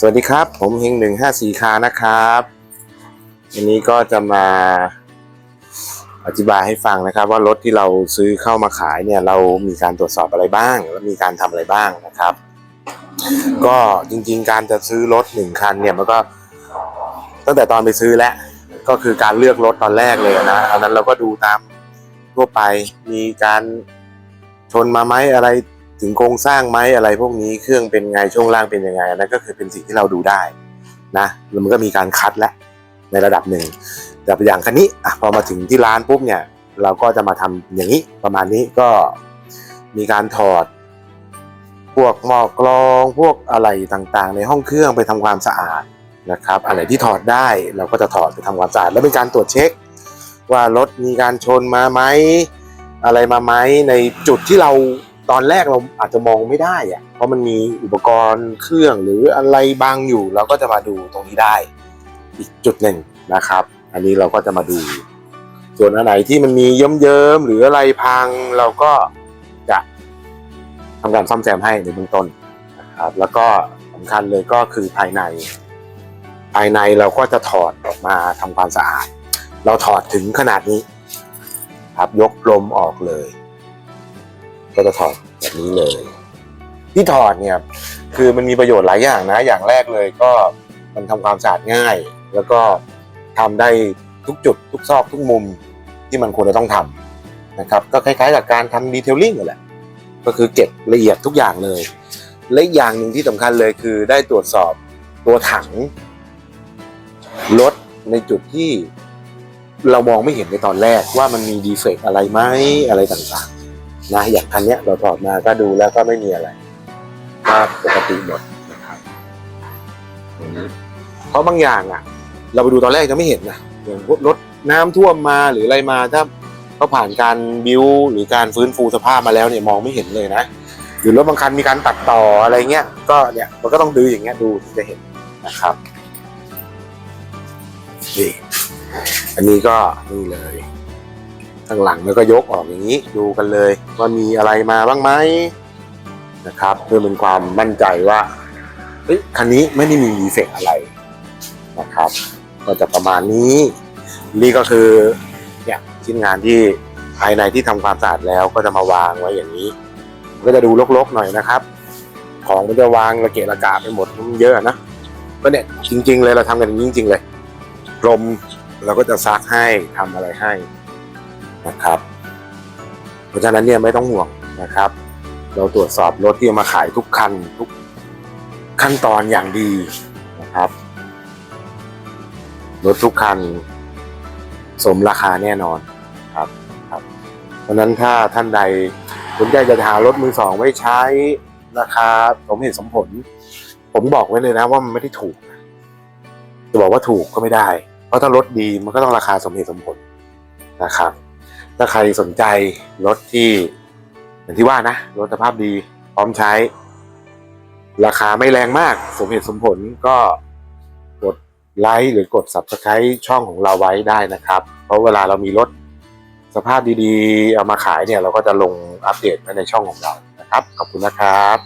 สวัสดีครับ ผมเฮงหนึ่งห้าสี่คานะครับวันนี้ก็จะมาอธิบายให้ฟังนะครับ ว่ารถที่เราซื้อเข้ามาขายเนี่ยเรามีการตรวจสอบอะไรบ้าง และมีการทำอะไรบ้างนะครับ ก็จริง ๆ การจะซื้อรถหนึ่งคันเนี่ยมันก็ตั้งแต่ตอนไปซื้อแล้วก็คือการเลือกรถตอนแรกเลยนะอันนั้นเราก็ดูตามทั่วไปมีการชนมาไหมอะไร ถึงโครงสร้างไหมอะไรพวกนี้เครื่องเป็นไงช่วงล่างเป็นยังไงนนั้นก็คือเป็นสิ่งที่เราดูได้นะแล้วมันก็มีการคัดแล้วในระดับหนึ่ง แต่อย่างคันนี้อะพอมาถึงที่ร้านปุ๊บเนี่ยเราก็จะมาทำอย่างนี้ประมาณนี้ก็มีการถอด พวกหม้อกรองพวกอะไรต่างๆ ในห้องเครื่องไปทำความสะอาดนะครับอะไรที่ถอดได้เราก็จะถอดไปทำความสะอาดแล้วเป็นการตรวจเช็ค ว่ารถมีการชนมาไหมอะไรมาไหมในจุดที่เรา ตอนแรกเราอาจจะมองไม่ได้อะเพราะมันมีอุปกรณ์เครื่องหรืออะไรบางอยู่ เราก็จะมาดูตรงนี้ได้ อีกจุดหนึ่งนะครับ อันนี้เราก็จะมาดู ส่วนอันไหนที่มันมีเยิ้มๆหรืออะไรพังเราก็จะทำการซ่อมแซมให้ในเบื้องต้นนะครับ แล้วก็สำคัญเลยก็คือภายใน ภายในเราก็จะถอดออกมาทำความสะอาด เราถอดถึงขนาดนี้ ครับยกลมออกเลย ก็จะถอดแบบนี้เลย ที่ถอดเนี่ยคือมันมีประโยชน์หลายอย่างนะ อย่างแรกเลยก็มันทำความสะอาดง่าย แล้วก็ทำได้ทุกจุดทุกซอกทุกมุมที่มันควรจะต้องทำนะครับ ก็คล้ายๆกับการทำดีเทลลิ่งแหละก็คือเก็บละเอียดทุกอย่างเลย และอีกอย่างหนึ่งที่สำคัญเลยคือได้ตรวจสอบตัวถังรถในจุดที่เรามองไม่เห็นในตอนแรกว่ามันมีดีเฟกต์อะไรไหมอะไรต่างๆ นะอย่างคันเนี้ยเราถอดมาก็ดูแล้วก็ไม่มีอะไรก็ปกติหมดนะครับอย่างนี้เพราะบางอย่างอะ เราไปดูตอนแรกจะไม่เห็นนะอย่างรถน้ำท่วมมาหรืออะไรมาถ้าเขาผ่านการบิวหรือการฟื้นฟูสภาพมาแล้วเนี่ยมองไม่เห็นเลยนะหรือรถบางคันมีการตัดต่ออะไรเงี้ยก็เนี่ยมันก็ต้องดูอย่างเงี้ยดูถึงจะเห็นนะครับนี่อันนี้ก็นี่เลย ข้างหลังแล้วก็ยกออกอย่างนี้ ดูกันเลยว่ามีอะไรมาบ้างไหมนะครับ เพื่อเป็นความมั่นใจว่าเฮ้ยคันนี้ไม่ได้มีดีเฟกต์อะไรนะครับ ก็จะประมาณนี้ นี่ก็คือเนี่ยชิ้นงานที่ภายในที่ทำความสะอาดแล้วก็จะมาวางไว้อย่างนี้ ก็จะดูรกๆหน่อยนะครับ ของมันจะวางระเกะระกะไปหมดมันเยอะนะก็เนี่ยจริง ๆ เลยเราทำกันอย่างจริง ๆ เลยกลมเราก็จะซักให้ทำอะไรให้ นะครับ เพราะฉะนั้นเนี่ยไม่ต้องห่วงนะครับ เราตรวจสอบรถที่มาขายทุกคันทุกขั้นตอนอย่างดีนะครับรถทุกคัน สมราคาแน่นอนครับครับ เพราะนั้นถ้าท่านใดสนใจจะหารถมือสองไว้ใช้ราคาสมเหตุสมผล ผมบอกไว้เลยนะว่ามันไม่ได้ถูกจะบอกว่าถูกก็ไม่ได้ เพราะถ้ารถดีมันก็ต้องราคาสมเหตุสมผลนะครับ ถ้าใครสนใจรถที่อย่างที่ว่านะรถสภาพดีพร้อมใช้ ราคาไม่แรงมาก สมเหตุสมผลก็กดไลค์หรือกด subscribe ช่องของเราไว้ได้นะครับ เพราะเวลาเรามีรถสภาพดีๆ เอามาขายเนี่ย เราก็จะลงอัปเดตไว้ในช่องของเรานะครับ ขอบคุณนะครับ